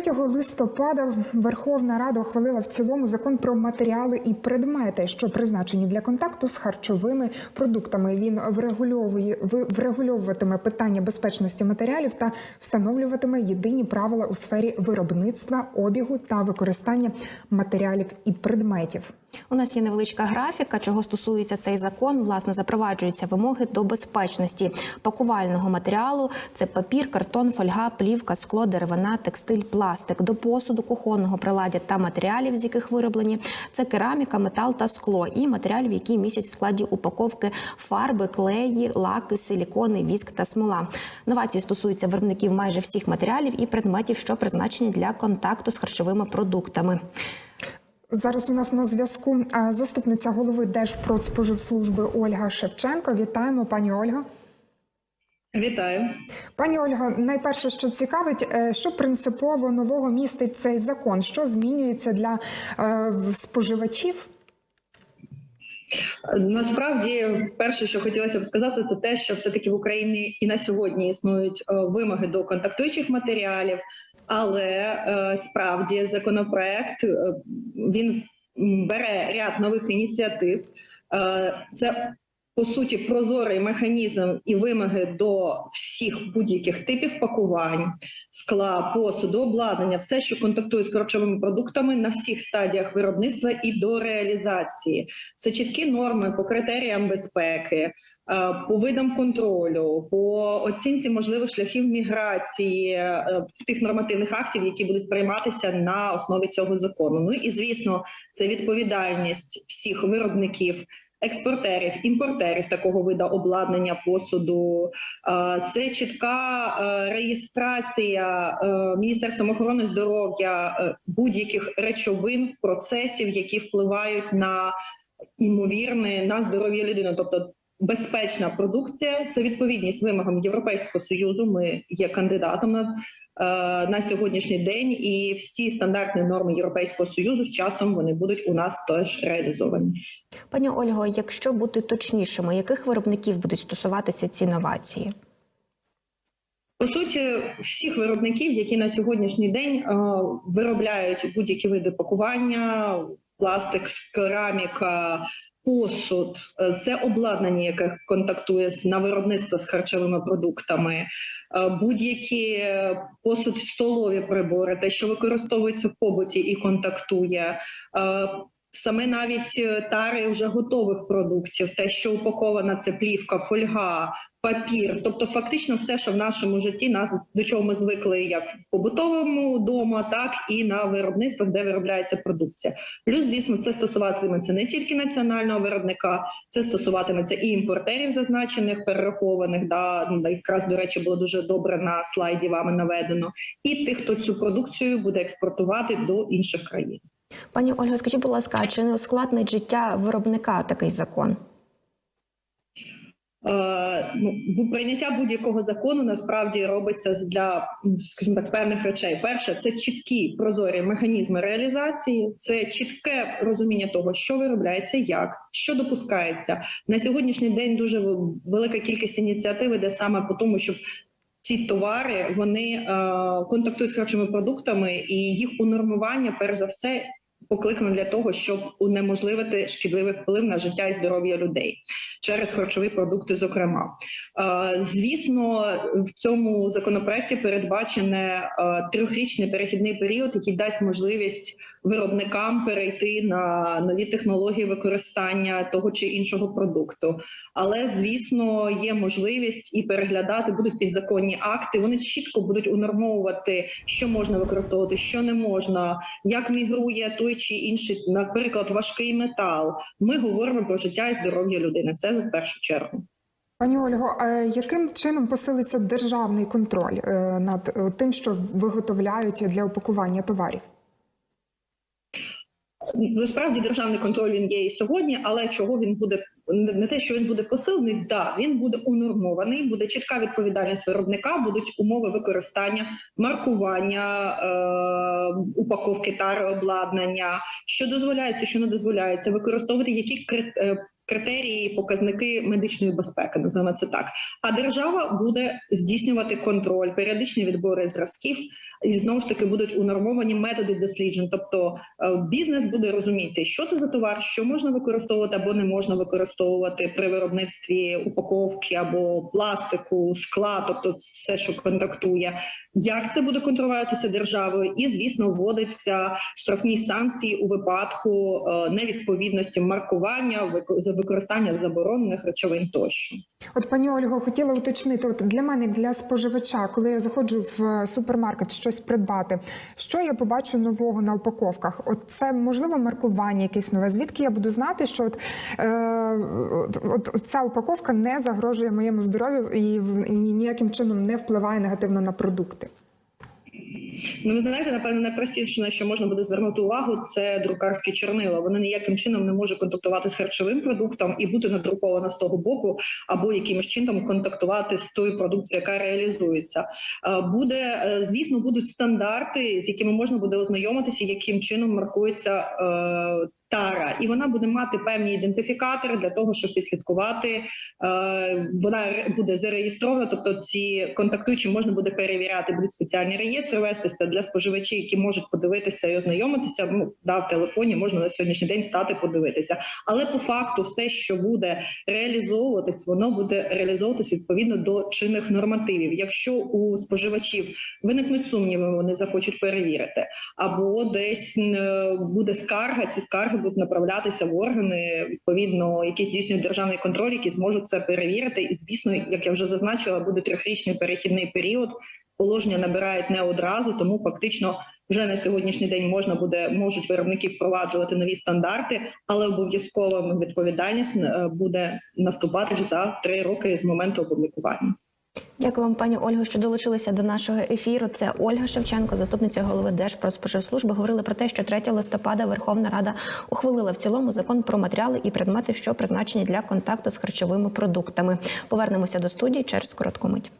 3 листопада Верховна Рада ухвалила в цілому закон про матеріали і предмети, що призначені для контакту з харчовими продуктами. Він врегульовує врегульовуватиме питання безпечності матеріалів та встановлюватиме єдині правила у сфері виробництва, обігу та використання матеріалів і предметів. У нас є невеличка графіка, чого стосується цей закон. Власне, запроваджуються вимоги до безпечності пакувального матеріалу. Це папір, картон, фольга, плівка, скло, деревина, текстиль, пластик, до посуду, кухонного приладдя та матеріалів, з яких вироблені. Це кераміка, метал та скло, і матеріалів, які містять в складі упаковки фарби, клеї, лаки, силікони, віск та смола. Новації стосуються виробників майже всіх матеріалів і предметів, що призначені для контакту з харчовими продуктами. Зараз у нас на зв'язку заступниця голови Держпродспоживслужби Ольга Шевченко. Вітаємо, пані Ольга. Вітаю. Пані Ольго, найперше, що цікавить, е, що принципово нового містить цей закон, що змінюється для е, споживачів? Насправді, перше, що хотілося б сказати, це те, що все-таки в Україні і на сьогодні існують е, вимоги до контактуючих матеріалів, але е, справді законопроект е, він бере ряд нових ініціатив. Е, Це по суті прозорий механізм і вимоги до всіх будь-яких типів пакувань, скла, посуду, обладнання, все, що контактує з харчовими продуктами на всіх стадіях виробництва і до реалізації. Це чіткі норми по критеріям безпеки, е, по видам контролю, по оцінці можливих шляхів міграції е, тих нормативних актів, які будуть прийматися на основі цього закону. Ну і звісно, це відповідальність всіх виробників. Експортерів, імпортерів такого виду обладнання посуду, Е, це чітка е, реєстрація е, Міністерством охорони здоров'я будь-яких речовин, процесів, які впливають на імовірне на здоров'я людини, тобто. Безпечна продукція це відповідність вимогам Європейського союзу. Ми є кандидатом на сьогоднішній день, і всі стандартні норми Європейського союзу з часом вони будуть у нас теж реалізовані. Пані Ольго, якщо бути точнішими, яких виробників будуть стосуватися ці новації? По суті, всіх виробників, які на сьогоднішній день е, виробляють будь-які види пакування, пластик, кераміка, посуд, е, це обладнання, яке контактує на виробництво з харчовими продуктами, е, будь-які посуд, столові прибори, те, що використовується в побуті і контактує. Саме навіть е, тари вже готових продуктів, те, що упакована, це плівка, фольга, папір, тобто фактично все, що в нашому житті нас до чого ми звикли, як побутовому дома, так і на виробництвах, де виробляється продукція. Плюс, звісно, це стосуватиметься не тільки національного виробника, це стосуватиметься і імпортерів, зазначених перерахованих. Да ну, якраз до речі, було дуже добре на слайді вами наведено, і тих, хто цю продукцію буде експортувати до інших країн. Пані Ольго, скажіть, будь ласка, чи не ускладнить життя виробника такий закон? Е, ну, прийняття будь-якого закону насправді робиться для, скажімо так, певних речей. Перше, це чіткі прозорі механізми реалізації, це чітке розуміння того, що виробляється, як, що допускається. На сьогоднішній день дуже велика кількість ініціатив іде саме по тому, щоб ці товари вони е, контактують з харчовими продуктами, і їх унормування, перш за все, покликано для того, щоб унеможливити шкідливий вплив на життя і здоров'я людей через харчові продукти. Зокрема, Е, звісно, в цьому законопроекті передбачене е, трьохрічний перехідний період, який дасть можливість виробникам перейти на нові технології використання того чи іншого продукту. Але звісно, є можливість і переглядати будуть підзаконні акти. Вони чітко будуть унормовувати, що можна використовувати, що не можна, як мігрує той чи інший, наприклад, важкий метал. Ми говоримо про життя і здоров'я людини. Це в першу чергу. Пані Ольго, а яким чином посилиться державний контроль е, над е, тим, що виготовляють для упакування товарів? Насправді державний контроль він є і сьогодні, але чого він буде не те, що він буде посилений, да він буде унормований, буде чітка відповідальність виробника, будуть умови використання, маркування е, упаковки тари обладнання, що дозволяється, що не дозволяється, використовувати які е, критерії, показники медичної безпеки, називаємо це так. А держава буде здійснювати контроль, періодичні відбори зразків, і знову ж таки будуть унормовані методи досліджень. Тобто е, бізнес буде розуміти, що це за товар, що можна використовувати або не можна використовувати при виробництві упаковки або пластику, скла, тобто все, що контактує, як це буде контролюватися державою, і звісно, вводиться штрафні санкції у випадку е, невідповідності маркування, вико- за використання заборонених речовин тощо. От пані Ольго, хотіла уточнити, от для мене, як для споживача, коли я заходжу в е, супермаркет щось придбати, що я побачу нового на упаковках? От це можливо маркування якесь нове. Звідки я буду знати, що от, е, от, от ця упаковка не загрожує моєму здоров'ю і, ніяким чином не впливає негативно на продукти? Ну, ви знаєте, напевно, найпростіше, на що можна буде звернути увагу, це друкарські чорнила. Вони ніяким чином не може контактувати з харчовим продуктом і бути надруковано з того боку, або якимось чином контактувати з тою продукцією, яка реалізується. Е, Буде е, звісно, будуть стандарти, з якими можна буде ознайомитися, яким чином маркується. Тара, і вона буде мати певні ідентифікатори для того, щоб підслідкувати. Е, вона буде зареєстрована, тобто ці контактуючі можна буде перевіряти. Будуть спеціальні реєстри вестися для споживачів, які можуть подивитися і ознайомитися. Ну да, в телефоні можна на сьогоднішній день стати подивитися. Але по факту, все, що буде реалізовуватись, воно буде реалізовуватись відповідно до чинних нормативів. Якщо у споживачів виникнуть сумніви, вони захочуть перевірити, або десь е, буде скарга. Ці скарги будуть направлятися в органи, відповідно, які здійснюють державний контроль, які зможуть це перевірити. І звісно, як я вже зазначила, буде трьохрічний перехідний період. Положення набирають не одразу, тому фактично вже на сьогоднішній день можна буде можуть виробники впроваджувати нові стандарти, але обов'язково відповідальність е, буде наступати за три роки з моменту опублікування. Дякую вам, пані Ольго, що долучилися до нашого ефіру. Це Ольга Шевченко, заступниця голови Держпродспоживслужби. Говорили про те, що 3 листопада Верховна Рада ухвалила в цілому закон про матеріали і предмети, що призначені для контакту з харчовими продуктами. Повернемося до студії через коротку мить.